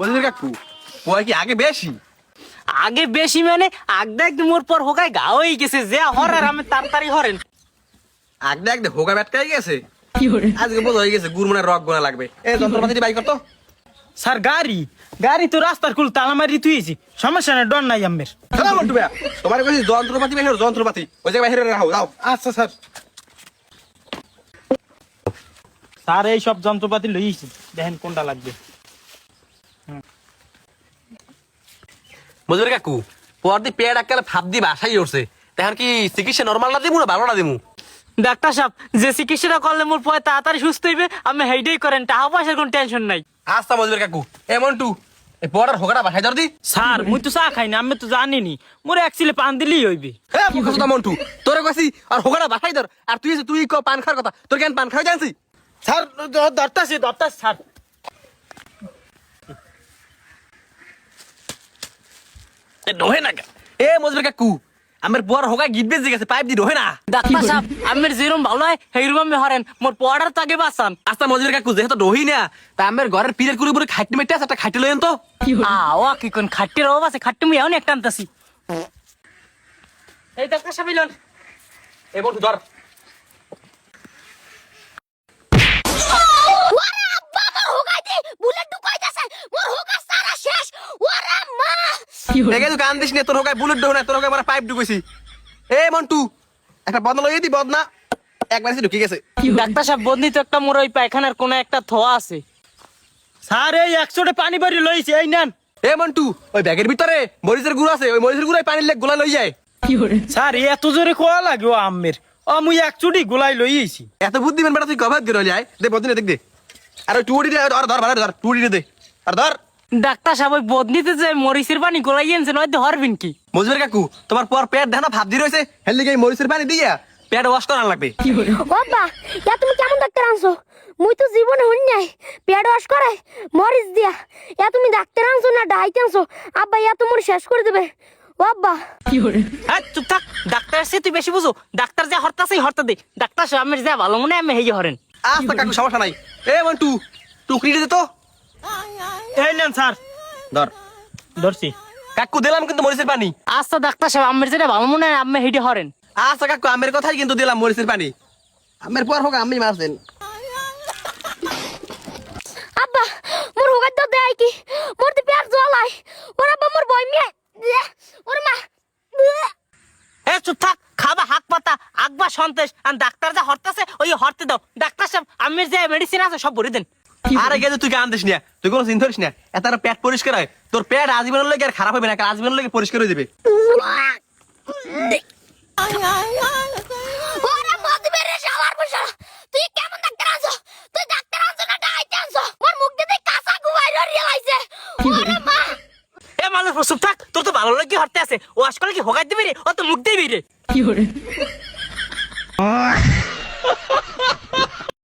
বললেন কাকু কি আগে বেশি? আগে বেশি মানে আগদা একদম মোর পর হোকায় গা গেছে যে হর আর আমি তাড়াতাড়ি হরেন। আগদা একদম হোকা ব্যাটকাই গেছে। আজকে হয়ে গেছে গুরমনে রক গোনা লাগবে। এ বাই করতো স্যার গাড়ি। গাড়ি তো রাস্তার কুল তালা তুইছি সমস্যা না ডন নাই আম্মের। তোমার কাছে যন্ত্রপাতি যন্ত্রপাতি। ওই জায়গায় বাইরে রাখো যাও। আচ্ছা স্যার। স্যার এই সব যন্ত্রপাতি লইছি দেখেন কোনটা লাগবে। বুঝবে কাকু? পর দি পেট আকালে ভাব দি বাসাই উঠছে। তখন কি চিকিৎসা নর্মাল না দিমু না ভালো না দিমু? ডাক্তার সাহেব যে চিকিৎসাটা করলে মোর পয় তাড়াতাড়ি সুস্থ হইবে আমি হেইডেই করেন টাকা পয়সার কোনো টেনশন নাই। আস্তা বুঝবে কাকু। এ মন্টু এই পড়ার হোগাটা বাসাই ধর দি। স্যার মুই তো চা খাই না আমি তো জানিনি। মোর একচুয়ালি পান দিলেই হইবে। হ্যাঁ মুখে কথা মন্টু। তোরে কইছি আর হোগাটা বাসাই ধর। আর তুই তুই ক পান খাওয়ার কথা। তোর কেন পান খাওয়া জানছি? স্যার দরতাছি দরতাছি স্যার। না কে? এ মজবে কাকু আমার বড় হোগা গিট বেজে গেছে পাইপ দি ডোহে না? ডাক্তার সাহেব আমার যেরকম ভালো হয় সেইরকম আমি হরেন মোর পড়ার তো আগে বাঁচান আস্তা মজবে কাকু যেহেতু ডোহি না তা আমার ঘরের পিরের কুড়ি পুরো খাইতে মেটে আছে একটা খাইতে লইন তো 有人，আও কি কোন অভাব আছে খাট্টি মুই এখন একটা আনতাছি। এই ডাক্তার সাহেব ইলন এ মন্টু ধর। দেখে তুই কান্দিস আছে। স্যার এই একশোটে পানি বাড়ি লইছে যায়। স্যার এত জোরে কোয়া লাগে ও আম্মের। আমি এক গোলাই লই আইছি এত বুদ্ধি মেন তুই কভার গেরলি আয়। দে বদিনে দেখ দে। আর ওই টুড়ি দে আর ধর ধর দে। আর ধর। ডাক্তার সাহেব বদনিতে যে মরিচের পানি গোলাই আনছে নয়তো হরবেন কি? মজুর কাকু তোমার পর পেট দেখো ভাব দিয়ে রয়েছে হেলে গিয়ে মরিচের পানি দিয়া পেট ওয়াশ করার লাগবে। বাবা ইয়া তুমি কেমন ডাক্তার আনছো? মুই তো জীবনে হই নাই পেট ওয়াশ করে মরিচ দিয়া। ইয়া তুমি ডাক্তার আনছো না ডাইতে আনছো? আব্বা ইয়া তো মোর শেষ করে দেবে। বাবা কি করে হ্যাঁ চুপ থাক ডাক্তার সে তুই বেশি বুঝো। ডাক্তার যা হর্তা সেই হরতা দে। ডাক্তার সাহেব আমি যা ভালো মনে আমি হেই হরেন। আস্তা কাকু সমস্যা নাই। এ মন্টু টুকরিটা দে তো। এই নেন স্যার। ধর। ধরছি। কাকু দিলাম কিন্তু মরিচের পানি। আচ্ছা ডাক্তার সাহেব আমের যেটা ভালো মনে হয় আমি হেইটি হরেন। আচ্ছা কাকু আমের কথাই কিন্তু দিলাম মরিচের পানি। আমের পর হোক আমি মারছেন। আব্বা মোর দেয় কি? মোর তো পেট জ্বলাই ওর আব্বা মোর বই মিয়া। ওর মা। এ চুপ থাক খাবা হাক পাতা আকবা সন্তেশ আর ডাক্তার যা হরতাছে ওই হরতে দাও। ডাক্তার সাহেব আমের যে মেডিসিন আছে সব ভরে দেন। আরে গেছে তুই কান দিস না। তুই কোনো চিন্তা করিস না। এত আর পেট পরিষ্কার হয়। তোর পেট আজীবনের লেগে আর খারাপ হবে না কারণ আজীবনের লেগে পরিষ্কার হয়ে যাবে। ওরে মদ মেরে তুই কেমন ডাক্তার আনছো? তুই ডাক্তার আনছো না ডাইতে আনছো? মোর মুখ দিয়ে কাঁচা গুবাই রিয়ালাইছে ওরে মা। এ মানুষ চুপ থাক। তোর তো ভালো লাগে হরতে আছে। ও আসলে কি হোগাই দিবি রে? ও তো মুখ দিবি রে। 有人，